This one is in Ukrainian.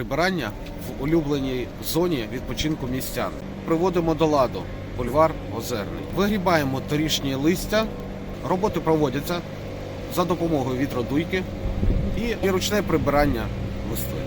прибирання в улюбленій зоні відпочинку містян. Приводимо до ладу бульвар Озерний. Вигрібаємо торішні листя. Роботи проводяться за допомогою вітродуйки і, ручне прибирання листви.